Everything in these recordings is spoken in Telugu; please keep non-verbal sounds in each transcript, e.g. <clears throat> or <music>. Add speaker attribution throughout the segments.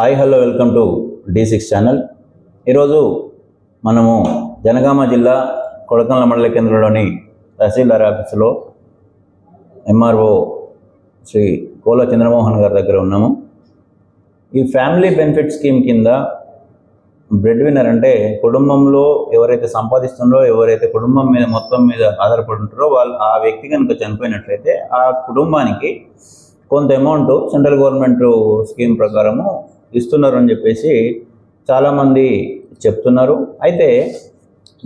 Speaker 1: Hi hello welcome to the six channel. ఈరోజు మనము జనగామ జిల్లా కొడకన్ల మండల కేంద్రంలోని తహసీల్దార్ ఆఫీసులో ఎంఆర్ఓ శ్రీ కోల చంద్రమోహన్ గారి దగ్గర ఉన్నాము. ఈ ఫ్యామిలీ బెనిఫిట్ స్కీమ్ కింద బ్రెడ్ విన్నర్ అంటే కుటుంబంలో ఎవరైతే సంపాదిస్తున్నారో ఎవరైతే కుటుంబం మీద మొత్తం మీద ఆధారపడి ఉంటారో వాళ్ళు ఆ వ్యక్తి కనుక చనిపోయినట్లయితే ఆ కుటుంబానికి కొంత అమౌంట్ సెంట్రల్ గవర్నమెంట్ స్కీమ్ ప్రకారము ఇస్తున్నారు అని చెప్పేసి చాలామంది చెప్తున్నారు. అయితే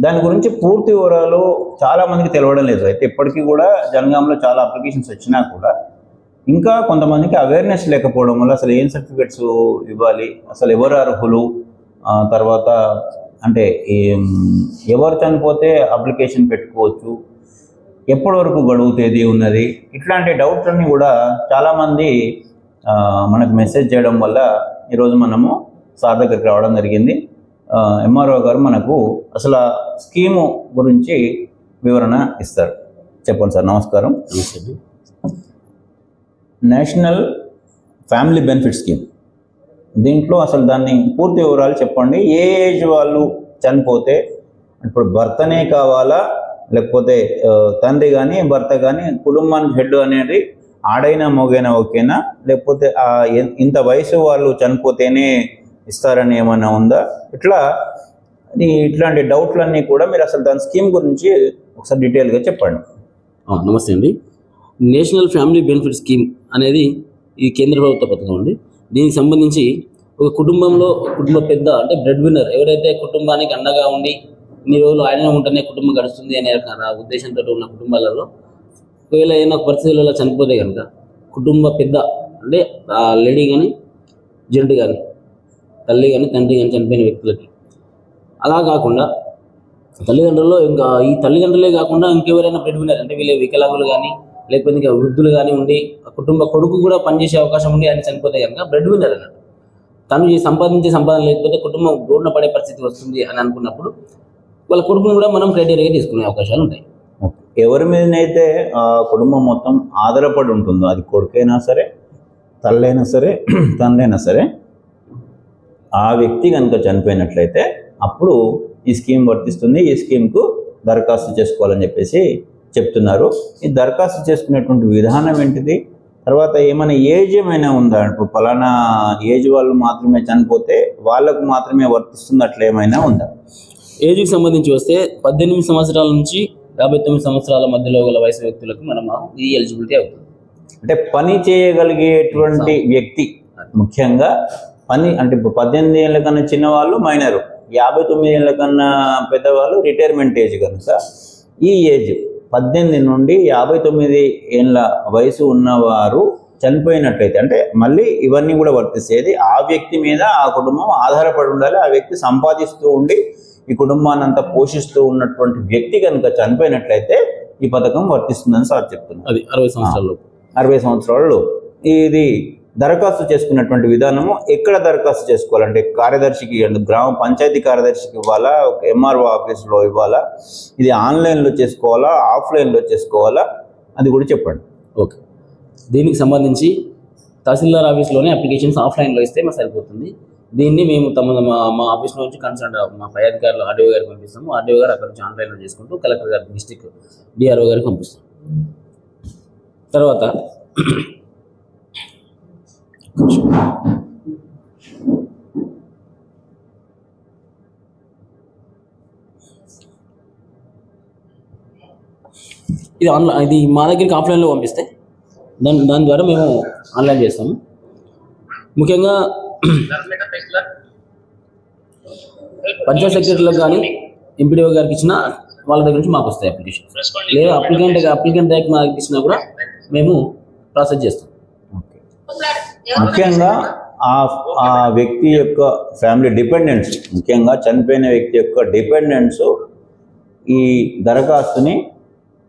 Speaker 1: దాని గురించి పూర్తి వివరాలు చాలామందికి తెలవడం లేదు. అయితే ఇప్పటికీ కూడా జనగాంలో చాలా అప్లికేషన్స్ వచ్చినా కూడా ఇంకా కొంతమందికి అవేర్నెస్ లేకపోవడం వల్ల అసలు ఏం సర్టిఫికెట్స్ ఇవ్వాలి? అసలు ఎవరు అర్హులు? తర్వాత అంటే ఎవరు చనిపోతే అప్లికేషన్ పెట్టుకోవచ్చు? ఎప్పటి వరకు గడువు తేదీ ఉన్నది? ఇట్లాంటి డౌట్లన్నీ కూడా చాలామంది మనకు మెసేజ్ చేయడం వల్ల ఈరోజు మనము సార్ దగ్గరికి రావడం జరిగింది. ఎంఆర్ఓ గారు మనకు అసలు ఆ స్కీము గురించి వివరణ ఇస్తారు. చెప్పండి సార్ నమస్కారం. National family benefit scheme. దీంట్లో అసలు దాన్ని పూర్తి వివరాలు చెప్పండి. ఏ ఏజ్ వాళ్ళు చనిపోతే ఇప్పుడు భర్తనే కావాలా లేకపోతే తండ్రి కానీ భర్త కానీ కుటుంబానికి హెడ్ అనేది ఆడైనా మొగైనా ఓకేనా? లేకపోతే ఆ ఇంత వయసు వాళ్ళు చనిపోతేనే ఇస్తారని ఏమైనా ఉందా? ఇట్లా ఇట్లాంటి డౌట్లన్నీ కూడా మీరు అసలు దాని స్కీమ్ గురించి ఒకసారి డీటెయిల్గా చెప్పండి.
Speaker 2: నమస్తే అండి. నేషనల్ ఫ్యామిలీ బెనిఫిట్ స్కీమ్ అనేది ఈ కేంద్ర ప్రభుత్వ పథకం అండి. దీనికి సంబంధించి ఒక కుటుంబంలో కుటుంబ పెద్ద అంటే బ్రెడ్ విన్నర్ ఎవరైతే కుటుంబానికి అండగా ఉండి ఇన్ని రోజులు ఆయన ఉంటేనే కుటుంబం గడుస్తుంది అనే రక- ఉద్దేశంతో ఉన్న కుటుంబాలలో ఒకవేళ ఏదైనా పరిస్థితులలో చనిపోతే కనుక కుటుంబ పెద్ద అంటే ఆ లేడీ కానీ జెంట్ కానీ తల్లి కానీ తండ్రి కానీ చనిపోయిన వ్యక్తులకి. అలా కాకుండా తల్లిదండ్రుల్లో ఇంకా ఈ తల్లిదండ్రులే కాకుండా ఇంకెవరైనా బ్రెడ్ విన్నర్ అంటే వీళ్ళ వికలాంగులు కానీ లేకపోతే ఇంకా వృద్ధులు కానీ ఉండి ఆ కుటుంబ కొడుకు కూడా పనిచేసే అవకాశం ఉండి ఆయన చనిపోతే కనుక బ్రెడ్ విన్నర్ అన్నట్టు. తను ఈ సంపాదించే సంపాదన లేకపోతే కుటుంబం రోడ్డున పడే పరిస్థితి వస్తుంది అని అనుకున్నప్పుడు వాళ్ళ కొడుకును కూడా మనం క్రైటీరియాగా తీసుకునే అవకాశాలు ఉంటాయి.
Speaker 1: ఎవరి మీదనైతే ఆ కుటుంబం మొత్తం ఆధారపడి ఉంటుందో అది కొడుకైనా సరే తల్లైనా సరే <clears throat> తండ్రైనా సరే ఆ వ్యక్తి కనుక చనిపోయినట్లయితే అప్పుడు ఈ స్కీమ్ వర్తిస్తుంది ఈ స్కీమ్కు దరఖాస్తు చేసుకోవాలని చెప్పేసి చెప్తున్నారు. ఈ దరఖాస్తు చేసుకునేటువంటి విధానం ఏంటిది? తర్వాత ఏమైనా ఏజ్ ఏమైనా ఉందా? ఇప్పుడు ఫలానా ఏజ్ వాళ్ళు మాత్రమే చనిపోతే వాళ్ళకు మాత్రమే వర్తిస్తుంది అట్లా ఏమైనా ఉందా?
Speaker 2: ఏజ్కి సంబంధించి వస్తే పద్దెనిమిది సంవత్సరాల నుంచి యాభై తొమ్మిది సంవత్సరాల మధ్యలో గల వయసు వ్యక్తులకు మనం ఈ ఎలిజిబిలిటీ అవుతుంది.
Speaker 1: అంటే పని చేయగలిగేటువంటి వ్యక్తి ముఖ్యంగా పని అంటే ఇప్పుడు పద్దెనిమిది ఏళ్ళ కన్నా చిన్నవాళ్ళు మైనరు. యాభై తొమ్మిది ఏళ్ళ కన్నా పెద్దవాళ్ళు రిటైర్మెంట్ ఏజ్ కనుక ఈ ఏజ్ పద్దెనిమిది నుండి యాభై తొమ్మిది ఏళ్ళ వయసు ఉన్నవారు చనిపోయినట్లయితే అంటే మళ్ళీ ఇవన్నీ కూడా వర్తిస్తేది ఆ వ్యక్తి మీద ఆ కుటుంబం ఆధారపడి ఉండాలి ఆ వ్యక్తి సంపాదిస్తూ ఉండి ఈ కుటుంబాన్ని అంతా పోషిస్తూ ఉన్నటువంటి వ్యక్తి కనుక చనిపోయినట్లయితే ఈ పథకం వర్తిస్తుందని సార్ చెప్తున్నారు.
Speaker 2: అది అరవై సంవత్సరాల
Speaker 1: అరవై సంవత్సరాలు ఇది దరఖాస్తు చేసుకున్నటువంటి విధానము ఎక్కడ దరఖాస్తు చేసుకోవాలంటే కార్యదర్శికి గ్రామ పంచాయతీ కార్యదర్శికి ఇవ్వాలా ఒక ఎంఆర్ఓ ఆఫీస్లో ఇవ్వాలా ఇది ఆన్లైన్లో చేసుకోవాలా ఆఫ్లైన్లో చేసుకోవాలా అది కూడా చెప్పండి.
Speaker 2: ఓకే. దీనికి సంబంధించి తహసీల్దార్ ఆఫీస్లోనే అప్లికేషన్స్ ఆఫ్లైన్లో ఇస్తే మాకు సరిపోతుంది. దీన్ని మేము తమ మా మా ఆఫీస్ నుంచి కన్సల్ట్ మా పై అధికారులు ఆర్డీఓ గారికి పంపిస్తాము. ఆర్డీఓ గారు అక్కడ నుంచి ఆన్లైన్లో చేసుకుంటూ కలెక్టర్ గారికి డిస్టిక్ డిఆర్ఓ గారికి పంపిస్తాం తర్వాత ఇది ఆన్లైన్ ఇది మా దగ్గరికి ఆఫ్లైన్లో పంపిస్తే దాని దాని ద్వారా మేము ఆన్లైన్ చేస్తాము. ముఖ్యంగా పంచాయత్ సెక్రటరీలకు కానీ ఎంపీడీఓ గారికి ఇచ్చిన వాళ్ళ దగ్గర నుంచి మాకు వస్తాయి అప్లికేషన్ లేదా అప్లికెంట్ అప్లికెంట్ దగ్గర మాకు ఇచ్చినా కూడా మేము ప్రాసెస్ చేస్తాం.
Speaker 1: ముఖ్యంగా ఆ ఆ వ్యక్తి యొక్క ఫ్యామిలీ డిపెండెంట్స్ ముఖ్యంగా చనిపోయిన వ్యక్తి యొక్క డిపెండెంట్స్ ఈ దరఖాస్తుని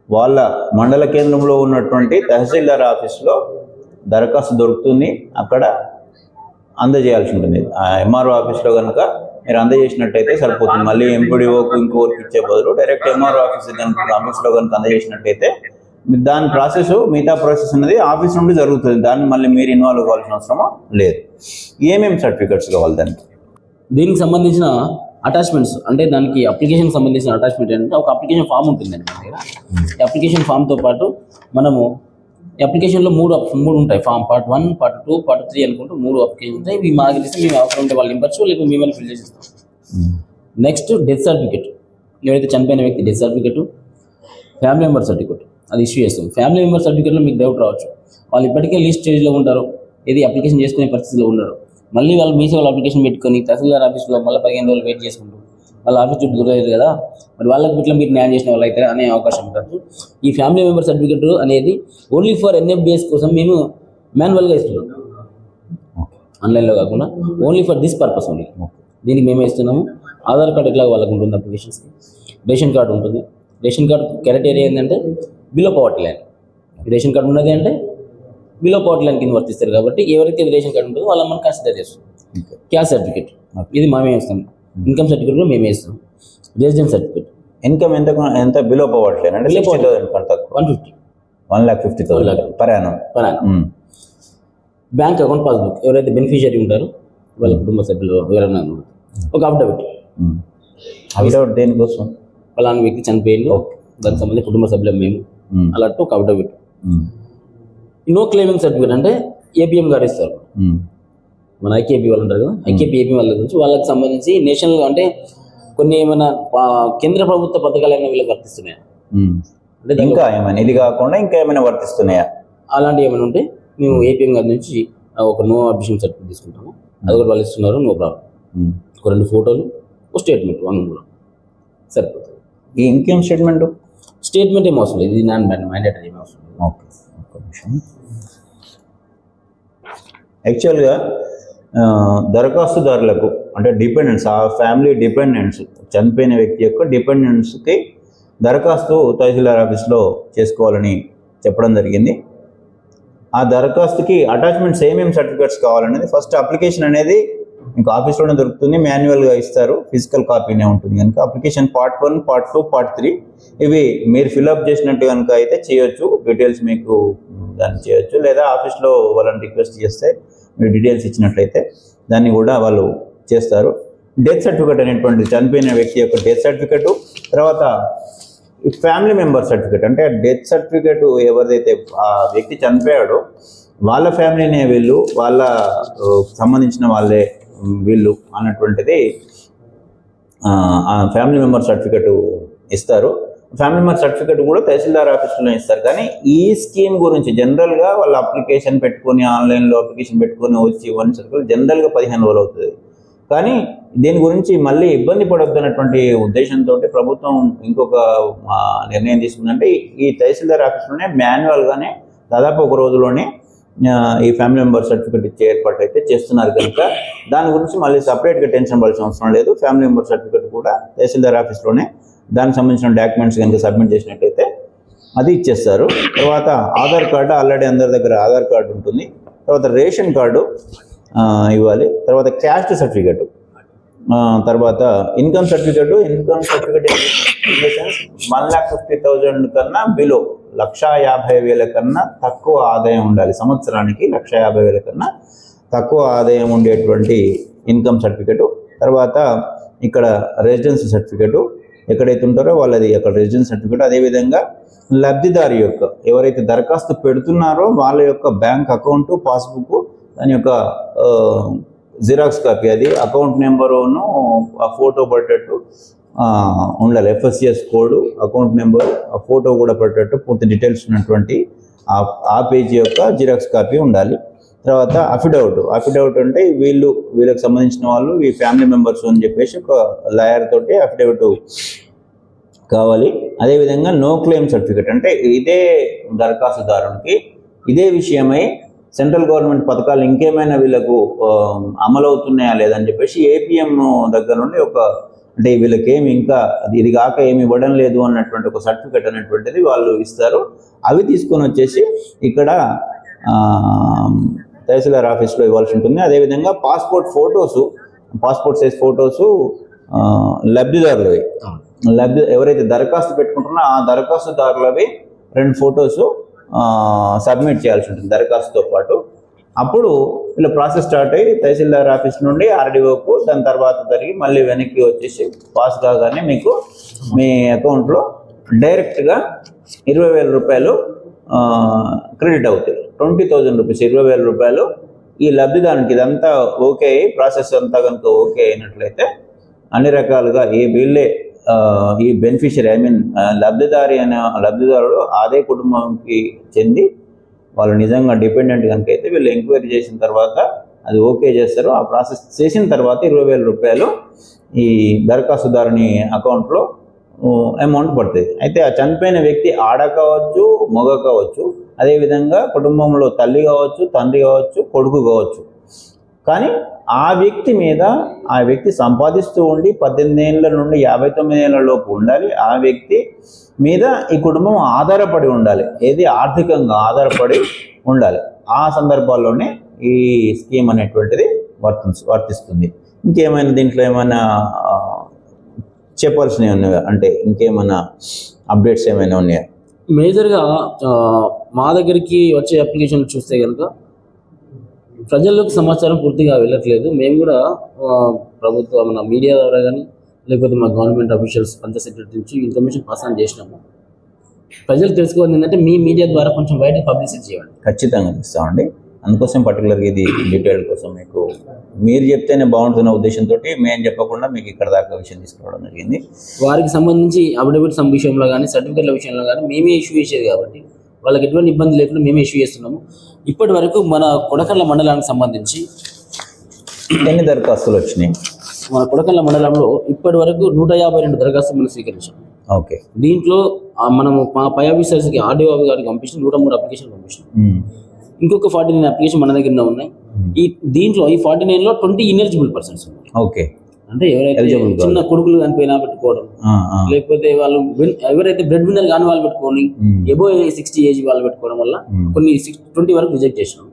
Speaker 1: వాళ్ళ మండల కేంద్రంలో ఉన్నటువంటి తహసీల్దార్ ఆఫీస్లో దరఖాస్తు దొరుకుతుంది. అక్కడ అందజేయాల్సి ఉంటుంది. ఆ ఎంఆర్ఓ ఆఫీస్లో కనుక మీరు అందజేసినట్టయితే సరిపోతుంది. మళ్ళీ ఎంపీడీఓకు ఇంకోరికి ఇచ్చే బదులు డైరెక్ట్ ఎంఆర్ఓ ఆఫీస్ కనుక ఆఫీస్లో కనుక అందజేసినట్టయితే దాని ప్రాసెస్ మిగతా ప్రాసెస్ అనేది ఆఫీస్ నుండి జరుగుతుంది. దాన్ని మళ్ళీ మీరు ఇన్వాల్వ్ కావాల్సిన అవసరం లేదు. ఏమేమి సర్టిఫికెట్స్ కావాలి దానికి?
Speaker 2: దీనికి సంబంధించిన అటాచ్మెంట్స్ అంటే దానికి అప్లికేషన్ సంబంధించిన అటాచ్మెంట్ ఏంటంటే ఒక అప్లికేషన్ ఫామ్ ఉంటుందండి మన దగ్గర. ఈ అప్లికేషన్ ఫామ్తో పాటు మనము ఈ అప్లికేషన్లో మూడు మూడు ఉంటాయి. Form part one part two part three అనుకుంటూ మూడు అప్లికేషన్ ఉంటాయి. ఇవి మాకు తెలిసి మేము అవసరం ఉంటే వాళ్ళు నింపచ్చు లేకపోతే మేమని ఫిల్ చేసిస్తాం. Next death certificate. ఎవరైతే చనిపోయిన వ్యక్తి death certificate family member certificate అది ఇష్యూ చేస్తాం ఫ్యామిలీ మెంబర్ సర్టిఫికేట్లో మీకు డౌట్ రావచ్చు. వాళ్ళు ఇప్పటికే లీస్ట్ స్టేజ్లో ఉంటారు. ఇది అప్లికేషన్ చేసుకునే పరిస్థితిలో ఉన్నారు మళ్ళీ వాళ్ళు మీ సేవలో అప్లికేషన్ పెట్టుకొని తహసీల్దార్ ఆఫీస్లో మళ్ళీ పదిహేను రోజులు వెయిట్ చేసుకుంటూ వాళ్ళ ఆఫీస్ చుట్టూ దొరకలేదు కదా మరి వాళ్ళకి ఇట్లా మీరు న్యాయం చేసిన వాళ్ళు అయితే అనే అవకాశం ఉంటుంది. ఈ ఫ్యామిలీ మెంబర్ సర్టిఫికేట్ అనేది ఓన్లీ ఫర్ ఎన్ఎఫ్బిఎస్ కోసం మేము మాన్యువల్గా ఇస్తున్నాం. ఆన్లైన్లో కాకుండా only for this purpose only దీనికి మేమే ఇస్తున్నాము. ఆధార్ కార్డు ఎట్లా వాళ్ళకు ఉంటుంది అప్లికేషన్స్కి రేషన్ కార్డు ఉంటుంది. రేషన్ కార్డు క్రైటీరియా ఏంటంటే below poverty line ration card ఉన్నది అంటే బిలో పవర్టీ లైన్ కింద వర్తిస్తారు కాబట్టి ఎవరైతే రేషన్ కార్డు ఉంటుందో వాళ్ళని మనం కన్సిడర్ చేస్తాం. క్యాస్ట్ సర్టిఫికేట్ ఇది మేమే ఇస్తాం ఇన్కమ్ సర్టిఫికేట్ కూడా మేమే ఇస్తాం. రెసిడెన్స్ సర్టిఫికేట్
Speaker 1: ఇన్కమ్ ఎంత ఎంత బిలో పోవట్లేదు అంటే
Speaker 2: Below
Speaker 1: సిక్స్టీ థౌసండ్ కంటే తక్కువ.
Speaker 2: One fifty
Speaker 1: one lakh fifty thousand per annum
Speaker 2: per bank account passbook ఎవరైతే బెనిఫిషియరీ ఉంటారో వాళ్ళ కుటుంబ సభ్యులు ఎవరైనా. ఒక అఫిడవిట్
Speaker 1: వితౌట్ దేనికోసం
Speaker 2: ఫలానా వ్యక్తి చనిపోయింది దానికి సంబంధించి కుటుంబ సభ్యులు మేము.
Speaker 1: Mm.
Speaker 2: అలాంటి ఒక అఫిడవిట్. నో క్లెయిమింగ్ సర్టిఫికేట్ అంటే ఏపీఎం గారు ఇస్తారు.
Speaker 1: Mm.
Speaker 2: మన ఐకేపీ వాళ్ళు ఉంటారు కదా ఐకేపీ ఏపీ వాళ్ళ గురించి వాళ్ళకి సంబంధించి నేషనల్ అంటే కొన్ని ఏమైనా కేంద్ర ప్రభుత్వ పథకాలు ఏమైనా వీళ్ళకి వర్తిస్తున్నాయి. అంటే
Speaker 1: ఇంకా ఏమైనా ఇది కాకుండా ఇంకా ఏమైనా వర్తిస్తున్నాయా?
Speaker 2: అలాంటివి ఏమైనా ఉంటే మేము ఏపీఎం గారి నుంచి ఒక నో అబ్జెక్షన్ సర్టిఫికేట్ తీసుకుంటాము. అది కూడా వాళ్ళు ఇస్తున్నారు నో ప్రాబ్లం. ఒక రెండు ఫోటోలు ఒక స్టేట్మెంట్ వంద సరిపోతుంది.
Speaker 1: ఈ ఇన్కమ్ స్టేట్మెంట్?
Speaker 2: స్టేట్మెంట్ ఏం అవసరం లేదు ఇది నాన్ మ్యాండేటరీ ఏం అవసరం
Speaker 1: ఓకే ఒక్క నిమిషం. యాక్చువల్గా దరఖాస్తుదారులకు అంటే డిపెండెంట్స్ ఆ ఫ్యామిలీ డిపెండెంట్స్ చనిపోయిన వ్యక్తి యొక్క డిపెండెంట్స్కి దరఖాస్తు తహసీల్దార్ ఆఫీస్లో చేసుకోవాలని చెప్పడం జరిగింది. ఆ దరఖాస్తుకి అటాచ్మెంట్స్ ఏమేమి సర్టిఫికేట్స్ కావాలనేది ఫస్ట్ అప్లికేషన్ అనేది మీకు ఆఫీస్లోనే దొరుకుతుంది మాన్యువల్గా ఇస్తారు ఫిజికల్ కాపీనే ఉంటుంది. కనుక application part one part two part three ఇవి మీరు ఫిల్అప్ చేసినట్టు కనుక అయితే చేయొచ్చు. డీటెయిల్స్ మీకు దాన్ని చేయొచ్చు. లేదా ఆఫీస్లో వాళ్ళని రిక్వెస్ట్ చేస్తే మీరు డీటెయిల్స్ ఇచ్చినట్లయితే దాన్ని కూడా వాళ్ళు చేస్తారు. డెత్ సర్టిఫికేట్ అనేటువంటి చనిపోయిన వ్యక్తి యొక్క డెత్ సర్టిఫికేటు తర్వాత ఫ్యామిలీ మెంబర్ సర్టిఫికేట్. అంటే డెత్ సర్టిఫికేట్ ఎవరిదైతే ఆ వ్యక్తి చనిపోయాడో వాళ్ళ ఫ్యామిలీనే వీళ్ళు వాళ్ళ సంబంధించిన వాళ్ళే వీళ్ళు అన్నటువంటిది ఆ, ఫ్యామిలీ మెంబర్ సర్టిఫికేట్ ఇస్తారు. ఫ్యామిలీ మెంబర్ సర్టిఫికేట్ కూడా తహసీల్దార్ ఆఫీసులో ఇస్తారు. కానీ ఈ స్కీమ్ గురించి జనరల్గా వాళ్ళు అప్లికేషన్ పెట్టుకొని ఆన్లైన్లో అప్లికేషన్ పెట్టుకొని వచ్చి వన్ సర్కిల్ జనరల్గా పదిహేను రోజులు అవుతుంది. కానీ దీని గురించి మళ్ళీ ఇబ్బంది పడొద్దు అన్నటువంటి ఉద్దేశంతో ప్రభుత్వం ఇంకొక నిర్ణయం తీసుకుందంటే ఈ- తహసీల్దార్ ఆఫీస్లోనే మాన్యువల్గానే దాదాపు ఒక రోజులోనే ఈ ఫ్యామిలీ మెంబర్ సర్టిఫికేట్ ఇచ్చే ఏర్పాటు అయితే చేస్తున్నారు కనుక. దాని గురించి మళ్ళీ సపరేట్గా టెన్షన్ పడాల్సిన అవసరం లేదు. ఫ్యామిలీ మెంబర్ సర్టిఫికేట్ కూడా తహసీల్దార్ ఆఫీస్లోనే దానికి సంబంధించిన డాక్యుమెంట్స్ కనుక సబ్మిట్ చేసినట్టయితే అది ఇచ్చేస్తారు. తర్వాత ఆధార్ కార్డు ఆల్రెడీ అందరి దగ్గర ఆధార్ కార్డు ఉంటుంది. తర్వాత రేషన్ కార్డు ఇవ్వాలి. తర్వాత క్యాస్ట్ సర్టిఫికేట్ తర్వాత income certificate income certificate in the sense one lakh fifty thousand కన్నా బిలో లక్ష యాభై వేల కన్నా తక్కువ ఆదాయం ఉండాలి. సంవత్సరానికి లక్ష యాభై వేల కన్నా తక్కువ ఆదాయం ఉండేటువంటి ఇన్కమ్ సర్టిఫికేట్. తర్వాత ఇక్కడ రెసిడెన్స్ సర్టిఫికేట్ ఎక్కడైతే ఉంటారో వాళ్ళది అక్కడ రెసిడెన్స్ సర్టిఫికేట్. అదేవిధంగా లబ్ధిదారు యొక్క ఎవరైతే దరఖాస్తు పెడుతున్నారో వాళ్ళ యొక్క బ్యాంక్ అకౌంట్ పాస్బుక్ దాని యొక్క జిరాక్స్ కాపీ అది అకౌంట్ నెంబరును ఆ ఫోటో పట్టేట్టు ఉండాలి. ఎఫ్ఎస్సిఎస్ కోడ్ అకౌంట్ నెంబర్ ఆ ఫోటో కూడా పట్టేట్టు పూర్తి డీటెయిల్స్ ఉన్నటువంటి ఆ ఆ పేజీ యొక్క జిరాక్స్ కాపీ ఉండాలి. తర్వాత అఫిడవిట్ అఫిడవిట్ అంటే వీళ్ళు వీళ్ళకి సంబంధించిన వాళ్ళు ఈ ఫ్యామిలీ మెంబర్స్ అని చెప్పేసి ఒక లాయర్ తోటి అఫిడవిట్ కావాలి. అదేవిధంగా నో క్లెయిమ్ సర్టిఫికేట్ అంటే ఇదే దరఖాస్తుదారునికి ఇదే విషయమై సెంట్రల్ గవర్నమెంట్ పథకాలు ఇంకేమైనా వీళ్ళకు ఆ, అమలు అవుతున్నాయా లేదని చెప్పేసి ఏపీఎం దగ్గర నుండి ఒక అంటే వీళ్ళకి ఏమి ఇంకా ఇది కాక ఏమి ఇవ్వడం లేదు అన్నటువంటి ఒక సర్టిఫికేట్ అనేటువంటిది వాళ్ళు ఇస్తారు. అవి తీసుకొని వచ్చేసి ఇక్కడ తహసీల్దార్ ఆఫీస్లో ఇవ్వాల్సి ఉంటుంది. అదేవిధంగా passport photos passport size photos లబ్ధిదారులవి. లబ్ధి ఎవరైతే దరఖాస్తు పెట్టుకుంటున్నారో ఆ దరఖాస్తుదారులవి రెండు ఫొటోస్ సబ్మిట్ చేయాల్సి ఉంటుంది దరఖాస్తుతో పాటు. అప్పుడు ఇలా ప్రాసెస్ స్టార్ట్ అయ్యి తహసీల్దార్ ఆఫీస్ నుండి ఆర్డీఓకు దాని తర్వాత జరిగి మళ్ళీ వెనక్కి వచ్చేసి పాస్ కాగానే మీకు మీ అకౌంట్లో డైరెక్ట్గా ఇరవై వేల రూపాయలు క్రెడిట్ అవుతాయి. ట్వంటీ థౌజండ్ రూపీస్ ఇరవై వేల రూపాయలు. ఈ లబ్ధిదారునికి ఇదంతా ఓకే అయ్యి ప్రాసెస్ అంతా కనుక ఓకే అయినట్లయితే అన్ని రకాలుగా ఈ బిల్లే ఈ బెనిఫిషియరీ ఐ మీన్ లబ్ధిదారి అనే లబ్ధిదారుడు అదే కుటుంబంకి చెంది వాళ్ళు నిజంగా డిపెండెంట్ కనుక అయితే వీళ్ళు ఎంక్వైరీ చేసిన తర్వాత అది ఓకే చేస్తారు. ఆ ప్రాసెస్ చేసిన తర్వాత ఇరవై వేల రూపాయలు ఈ దరఖాస్తుదారుని అకౌంట్లో అమౌంట్ పడుతుంది అయితే ఆ చనిపోయిన వ్యక్తి ఆడ కావచ్చు మగ కావచ్చు అదేవిధంగా కుటుంబంలో తల్లి కావచ్చు తండ్రి కావచ్చు కొడుకు కావచ్చు కానీ ఆ వ్యక్తి మీద ఆ వ్యక్తి సంపాదిస్తూ ఉండి పద్దెనిమిది ఏళ్ళ నుండి యాభై తొమ్మిది ఏళ్ళలోపు ఉండాలి. ఆ వ్యక్తి మీద ఈ కుటుంబం ఆధారపడి ఉండాలి. ఏది ఆర్థికంగా ఆధారపడి ఉండాలి. ఆ సందర్భాల్లోనే ఈ స్కీమ్ అనేటువంటిది వర్తి వర్తిస్తుంది. ఇంకేమైనా దీంట్లో ఏమైనా చెప్పాల్సినవి ఉన్నాయా? అంటే ఇంకేమైనా అప్డేట్స్ ఏమైనా ఉన్నాయా?
Speaker 2: మేజర్గా మా దగ్గరికి వచ్చే అప్లికేషన్లు చూస్తే కనుక ప్రజల్లోకి సమాచారం పూర్తిగా వెళ్ళట్లేదు. మేము కూడా ప్రభుత్వ మన మీడియా ద్వారా కానీ లేకపోతే మా గవర్నమెంట్ అఫీషియల్స్ పంచాయత్ సెక్రటరీ నుంచి ఇన్ఫర్మేషన్ పాస్ ఆన్ చేసినాము. ప్రజలు తెలుసుకోవాలి ఏంటంటే మీ మీడియా ద్వారా కొంచెం బయట పబ్లిసిటీ చేయండి.
Speaker 1: ఖచ్చితంగా ఇస్తామండి అందుకోసం పర్టికులర్గా ఇది డీటెయిల్ కోసం మీకు మీరు చెప్తేనే బాగుంటున్న ఉద్దేశంతో మేము చెప్పకుండా మీకు ఇక్కడ దాకా విషయం తీసుకురావడం జరిగింది.
Speaker 2: వారికి సంబంధించి అఫిడవిట్ సమ్ విషయంలో కానీ సర్టిఫికెట్ల విషయంలో కానీ మేమే ఇష్యూ చేసేది కాబట్టి వాళ్ళకి ఎటువంటి ఇబ్బంది లేకుండా మేమే ఇష్యూ చేస్తున్నాము. ఇప్పటి వరకు మన కొడకళ్ళ మండలానికి సంబంధించి
Speaker 1: ఎన్ని దరఖాస్తులు వచ్చినాయి?
Speaker 2: మన కొడకళ్ళ మండలంలో ఇప్పటి వరకు నూట యాభై రెండు దరఖాస్తులు మనం స్వీకరించాం.
Speaker 1: ఓకే.
Speaker 2: దీంట్లో మనము మా పై ఆఫీసర్స్కి ఆర్డీఓ గారికి పంపించిన నూట మూడు అప్లికేషన్ పంపించినాం.
Speaker 1: మ్మ్.
Speaker 2: ఇంకొక ఫార్టీ నైన్ అప్లికేషన్ మన దగ్గర ఉన్నాయి. ఈ దీంట్లో ఈ ఫార్టీ నైన్లో ట్వంటీ ఇనెలిజిబుల్ పర్సన్స్
Speaker 1: ఓకే.
Speaker 2: అంటే ఎవరైతే. చిన్న కొడుకులు కనిపోయినా పెట్టుకోవడం. లేకపోతే వాళ్ళు ఎవరైతే బ్రెడ్ విన్నర్ కాని వాళ్ళు పెట్టుకొని
Speaker 1: మ్మ్.
Speaker 2: ఎబో సిక్స్టీ ఏజ్ వాళ్ళు పెట్టుకోవడం వల్ల
Speaker 1: మ్మ్.
Speaker 2: కొన్ని ట్వంటీ వరకు రిజెక్ట్ చేసినాం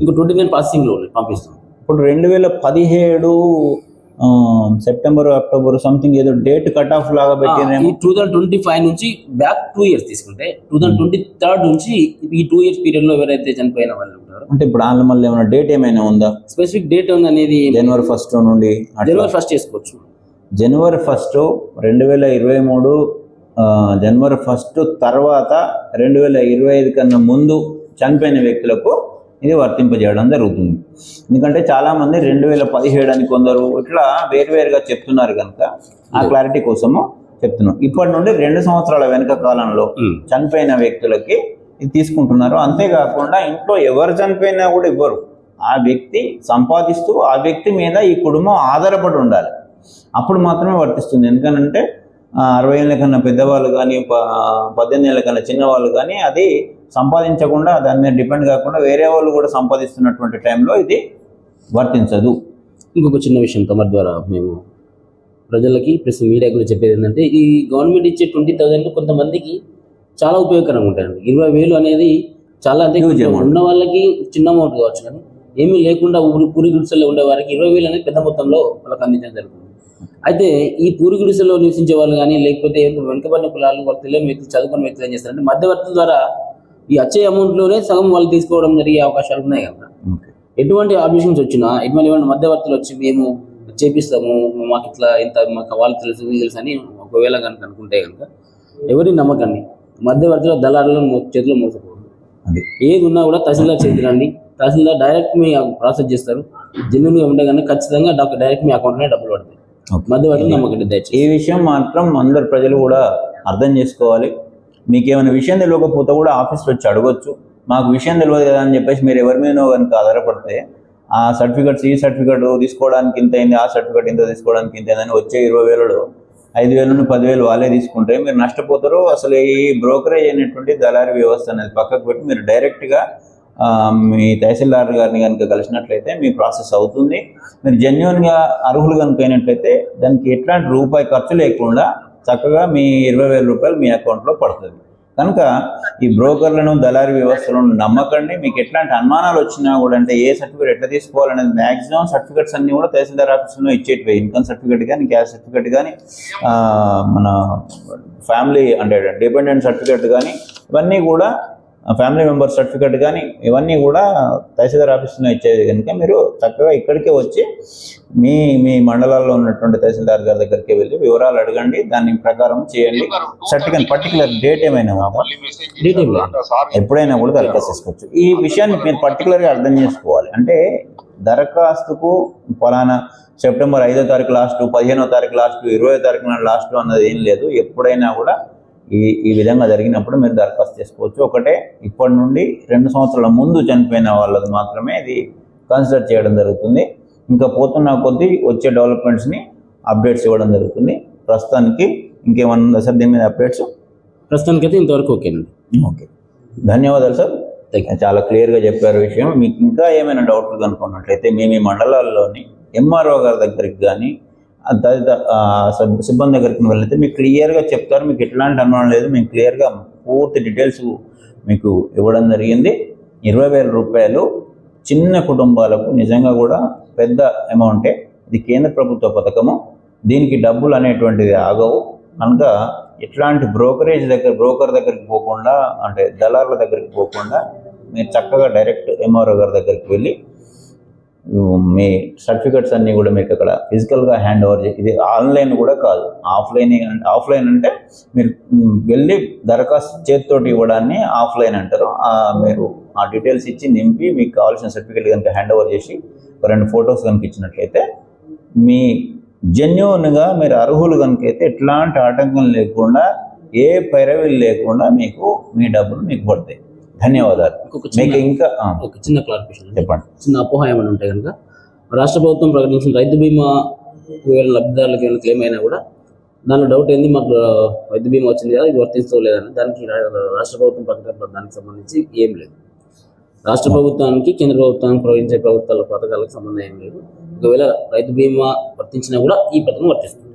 Speaker 2: ఇంకో ట్వంటీ నైన్ ప్రాసెసింగ్లో పంపిస్తాం
Speaker 1: ఇప్పుడు రెండు వేల పదిహేడు సెప్టెంబర్ అక్టోబర్ సంథింగ్ ఏదో డేట్ కట్ ఆఫ్ లాగా
Speaker 2: ఈ
Speaker 1: పెట్టినేమో
Speaker 2: టూ థౌసండ్ ట్వంటీ ఫైవ్ నుంచి బ్యాక్ టూ ఇయర్స్ తీసుకుంటే టూ థౌసండ్ ట్వంటీ థర్డ్ నుంచి ఈ టూ ఇయర్స్ పీరియడ్లో ఎవరైతే చనిపోయిన వాళ్ళు ఉంటారో
Speaker 1: అంటే ఇప్పుడు దానిలో మళ్ళీ ఏమైనా డేట్ ఏమైనా ఉందా?
Speaker 2: స్పెసిఫిక్ డేట్ ఉంది అనేది
Speaker 1: జనవరి ఫస్ట్ నుండి
Speaker 2: జనవరి ఫస్ట్ చేసుకోవచ్చు.
Speaker 1: జనవరి ఫస్ట్ రెండు వేల ఇరవై మూడు జనవరి ఫస్ట్ తర్వాత రెండు వేల ఇరవై ఐదు కన్నా ముందు చనిపోయిన వ్యక్తులకు ఇది వర్తింపజేయడం జరుగుతుంది. ఎందుకంటే చాలామంది రెండు వేల పదిహేడు అని కొందరు ఇట్లా వేరువేరుగా చెప్తున్నారు కనుక ఆ క్లారిటీ కోసము చెప్తున్నాం. ఇప్పటి నుండి రెండు సంవత్సరాల వెనుక కాలంలో చనిపోయిన వ్యక్తులకి తీసుకుంటున్నారు. అంతేకాకుండా ఇంట్లో ఎవరు చనిపోయినా కూడా ఇవ్వరు. ఆ వ్యక్తి సంపాదిస్తూ ఆ వ్యక్తి మీద ఈ కుటుంబం ఆధారపడి ఉండాలి. అప్పుడు మాత్రమే వర్తిస్తుంది. ఎందుకనంటే అరవై ఏళ్ళ కన్నా పెద్దవాళ్ళు కానీ ప- పద్దెనిమిది ఏళ్ళ కన్నా చిన్నవాళ్ళు కానీ అది సంపాదించకుండా దాని మీద డిపెండ్ కాకుండా వేరే వాళ్ళు కూడా సంపాదిస్తున్నటువంటి టైంలో ఇది వర్తించదు.
Speaker 2: ఇంకొక చిన్న విషయం కమర్ ద్వారా మేము ప్రజలకి ప్లస్ మీడియా కూడా చెప్పేది ఏంటంటే ఈ గవర్నమెంట్ ఇచ్చే ట్వంటీ థౌజండ్ కొంతమందికి చాలా ఉపయోగకరంగా ఉంటాయండి ఇరవై వేలు అనేది చాలా
Speaker 1: amount.
Speaker 2: ఉన్న వాళ్ళకి చిన్న అమౌంట్ కావచ్చు కానీ ఏమీ లేకుండా ఊరి పూరి గుడిసెల్లో ఉండే వారికి ఇరవై వేలు అనేది పెద్ద మొత్తంలో వాళ్ళకి అందించడం జరుగుతుంది. అయితే ఈ పూరి గుడిసెలో నివసించే వాళ్ళు కానీ లేకపోతే వెనుకబడిన కులాలు వాళ్ళు తెలియని వ్యక్తులు చదువుకున్న వ్యక్తులు ఏం చేస్తారంటే మధ్యవర్తుల ద్వారా ఈ వచ్చే అమౌంట్లోనే సగం వాళ్ళు తీసుకోవడం జరిగే అవకాశాలు ఉన్నాయి కనుక
Speaker 1: ఓకే.
Speaker 2: ఎటువంటి ఆబ్జెక్షన్స్ వచ్చినా ఎటువంటి మధ్యవర్తులు వచ్చి మేము చేపిస్తాము మాకు ఇట్లా ఇంత మాకు వాళ్ళు తెలుసు తెలుసు అని ఒకవేళ కనుక అనుకుంటే కనుక ఎవరిని నమ్మకండి మధ్యవర్తుల దళారులను చేతిలో మోసకూడదు
Speaker 1: అది.
Speaker 2: ఏది ఉన్నా కూడా తహసీల్దార్ చేతికి రండి తహసీల్దార్ డైరెక్ట్ మీ ప్రాసెస్ చేస్తారు. జెన్యున్గా ఉంటే కనుక ఖచ్చితంగా డాక్టర్ డైరెక్ట్ మీ అకౌంట్లోనే డబ్బులు పడతాయి. మధ్యవర్తులు నమ్మకండి
Speaker 1: ఈ విషయం మాత్రం అందరు ప్రజలు కూడా అర్థం చేసుకోవాలి. మీకు ఏమైనా విషయం తెలియకపోతే కూడా ఆఫీస్లో వచ్చి అడగొచ్చు. మాకు విషయం తెలియదు కదా అని చెప్పేసి మీరు ఎవరి మీదనో కనుక ఆధారపడితే ఆ సర్టిఫికెట్స్ ఈ సర్టిఫికెట్ తీసుకోవడానికి ఇంత అయింది ఆ సర్టిఫికెట్ ఇంత తీసుకోవడానికి ఇంత అయిందని వచ్చే ఇరవై వేలలో ఐదు వేల నుండి పదివేలు వాళ్ళే తీసుకుంటే మీరు నష్టపోతారు. అసలు ఈ బ్రోకరేజ్ అయినటువంటి దళారీ వ్యవస్థ అనేది పక్కకు పెట్టి మీరు డైరెక్ట్గా మీ తహసీల్దార్ గారిని కనుక కలిసినట్లయితే మీ ప్రాసెస్ అవుతుంది. మీరు జెన్యున్గా అర్హులు కనుక అయినట్లయితే దానికి ఎట్లాంటి రూపాయి ఖర్చు లేకుండా చక్కగా మీ ఇరవై వేల రూపాయలు మీ అకౌంట్లో పడుతుంది. కనుక ఈ బ్రోకర్లను దళారీ వ్యవస్థలను నమ్మకండి. మీకు ఎట్లాంటి అనుమానాలు వచ్చినా కూడా అంటే ఏ సర్టిఫికేట్ ఎట్లా తీసుకోవాలనేది మ్యాక్సిమం సర్టిఫికేట్స్ అన్ని కూడా తహసీల్దార్ ఆఫీసులో ఇచ్చేటివి. ఇన్కమ్ సర్టిఫికేట్ కానీ క్యాష్ సర్టిఫికేట్ కానీ మన ఫ్యామిలీ అంటే డిపెండెంట్ సర్టిఫికేట్ కానీ ఇవన్నీ కూడా ఫ్యామిలీ మెంబర్ సర్టిఫికేట్ కానీ ఇవన్నీ కూడా తహసీల్దార్ ఆఫీసులో ఇచ్చేది కనుక మీరు చక్కగా ఇక్కడికే వచ్చి మీ మీ మండలాల్లో ఉన్నటువంటి తహసీల్దార్ గారి దగ్గరికి వెళ్ళి వివరాలు అడగండి. దాని ప్రకారం చేయండి. సర్టిఫికేట్ పర్టికులర్ డేట్ ఏమైనా ఎప్పుడైనా కూడా దరఖాస్తు చేసుకోవచ్చు. ఈ విషయాన్ని మీరు పర్టికులర్గా అర్థం చేసుకోవాలి. అంటే దరఖాస్తుకు ఫలానా సెప్టెంబర్ ఐదో తారీఖు లాస్ట్ పదిహేనో తారీఖు లాస్ట్ ఇరవై తారీఖు లాస్ట్ అన్నది ఏం లేదు. ఎప్పుడైనా కూడా ఈ ఈ విధంగా జరిగినప్పుడు మీరు దరఖాస్తు చేసుకోవచ్చు. ఒకటే ఇప్పటి నుండి రెండు సంవత్సరాల ముందు చనిపోయిన వాళ్ళకి మాత్రమే ఇది కన్సిడర్ చేయడం జరుగుతుంది. ఇంకా పోతున్న కొద్దీ వచ్చే డెవలప్మెంట్స్ని అప్డేట్స్ ఇవ్వడం జరుగుతుంది. ప్రస్తుతానికి ఇంకేమన్నా ఉందా సార్ దీని మీద అప్డేట్స్
Speaker 2: ప్రస్తుతానికైతే ఇంతవరకు ఓకేనండి
Speaker 1: ఓకే. ధన్యవాదాలు సార్. చాలా క్లియర్గా చెప్పారు విషయం. మీకు ఇంకా ఏమైనా డౌట్లు కనుక్కున్నట్లయితే మీ మీ మండలాల్లోని ఎంఆర్ఓ గారి దగ్గరికి కానీ తదితర సిబ్బంది దగ్గరికి వెళ్ళితే మీకు క్లియర్గా చెప్తారు. మీకు ఎట్లాంటి అనుమానం లేదు. మేము క్లియర్గా పూర్తి డీటెయిల్స్ మీకు ఇవ్వడం జరిగింది. ఇరవై వేల రూపాయలు చిన్న కుటుంబాలకు నిజంగా కూడా పెద్ద అమౌంటే. ఇది కేంద్ర ప్రభుత్వ పథకము. దీనికి డబ్బులు అనేటువంటిది ఆగవు. కనుక ఎట్లాంటి బ్రోకరేజ్ దగ్గర బ్రోకర్ దగ్గరికి పోకుండా అంటే దళారుల దగ్గరికి పోకుండా మీరు చక్కగా డైరెక్ట్ ఎంఆర్ఓ గారి దగ్గరికి వెళ్ళి మీ సర్టిఫికెట్స్ అన్నీ కూడా మీకు అక్కడ ఫిజికల్గా హ్యాండ్ ఓవర్ ఇది ఆన్లైన్ కూడా కాదు. ఆఫ్లైన్ ఆఫ్లైన్ అంటే మీరు వెళ్ళి దరఖాస్తు చేతితోటి ఇవ్వడాన్ని ఆఫ్లైన్ అంటారు. మీరు ఆ డీటెయిల్స్ ఇచ్చి నింపి మీకు కావాల్సిన సర్టిఫికెట్ కనుక హ్యాండ్ ఓవర్ చేసి ఒక రెండు ఫొటోస్ కనుక ఇచ్చినట్లయితే మీ జెన్యున్గా మీరు అర్హులు కనుక అయితే ఎట్లాంటి ఆటంకం లేకుండా ఏ పైరవీలు లేకుండా మీకు మీ డబ్బులు మీకు పడతాయి. ధన్యవాదాలు. మీకు ఇంకా
Speaker 2: ఒక చిన్న క్లారిఫికేషన్.
Speaker 1: చెప్పండి.
Speaker 2: చిన్న అపోహ ఏమైనా ఉంటే కనుక రాష్ట్ర ప్రభుత్వం ప్రకటించిన రైతు బీమా ఒకవేళ లబ్ధిదారులకు ఏమైనా క్లెయిమ్ అయినా కూడా దానిలో డౌట్ ఏంది? మాకు రైతు బీమా వచ్చింది కదా ఇది వర్తించలేదని దానికి రాష్ట్ర ప్రభుత్వం ప్రకటన దానికి సంబంధించి ఏం లేదు. రాష్ట్ర ప్రభుత్వానికి కేంద్ర ప్రభుత్వానికి ప్రవహించే ప్రభుత్వాల పథకాలకు సంబంధం ఏం లేదు. ఒకవేళ రైతు బీమా వర్తించినా కూడా ఈ పథకం వర్తిస్తుంది.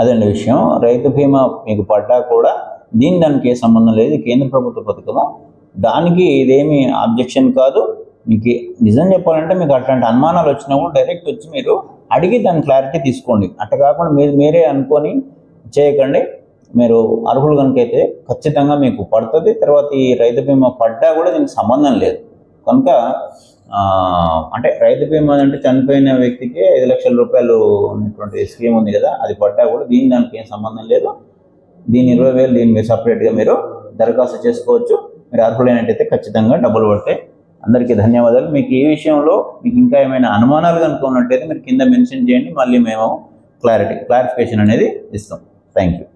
Speaker 1: అదండి విషయం. రైతు బీమా మీకు పడ్డా కూడా దీని దానికి ఏ సంబంధం లేదు. కేంద్ర ప్రభుత్వ పథకము? దానికి ఇదేమి ఆబ్జెక్షన్ కాదు. మీకు నిజం చెప్పాలంటే మీకు అట్లాంటి అనుమానాలు వచ్చినప్పుడు డైరెక్ట్ వచ్చి మీరు అడిగి దాని క్లారిటీ తీసుకోండి. అట్ట కాకుండా మీరు మీరే అనుకొని చేయకండి. మీరు అర్హులు కనుక అయితే ఖచ్చితంగా మీకు పడుతుంది. తర్వాత ఈ రైతు బీమా పడ్డా కూడా దీనికి సంబంధం లేదు. కనుక అంటే రైతు బీమా అంటే చనిపోయిన వ్యక్తికి ఐదు లక్షల రూపాయలు ఉన్నటువంటి స్కీమ్ ఉంది కదా అది పడ్డా కూడా దీని దానికి ఏం సంబంధం లేదు. దీని ఇరవై వేలు దీని మీరు సపరేట్గా మీరు దరఖాస్తు చేసుకోవచ్చు. మీరు అర్హులైనట్టయితే ఖచ్చితంగా డబ్బులు పడతాయి అందరికీ ధన్యవాదాలు. మీకు ఈ విషయంలో మీకు ఇంకా ఏమైనా అనుమానాలు కనుక ఉన్నట్టయితే మీరు కింద మెన్షన్ చేయండి మళ్ళీ మేము క్లారిటీ క్లారిఫికేషన్ అనేది ఇస్తాం. Thank you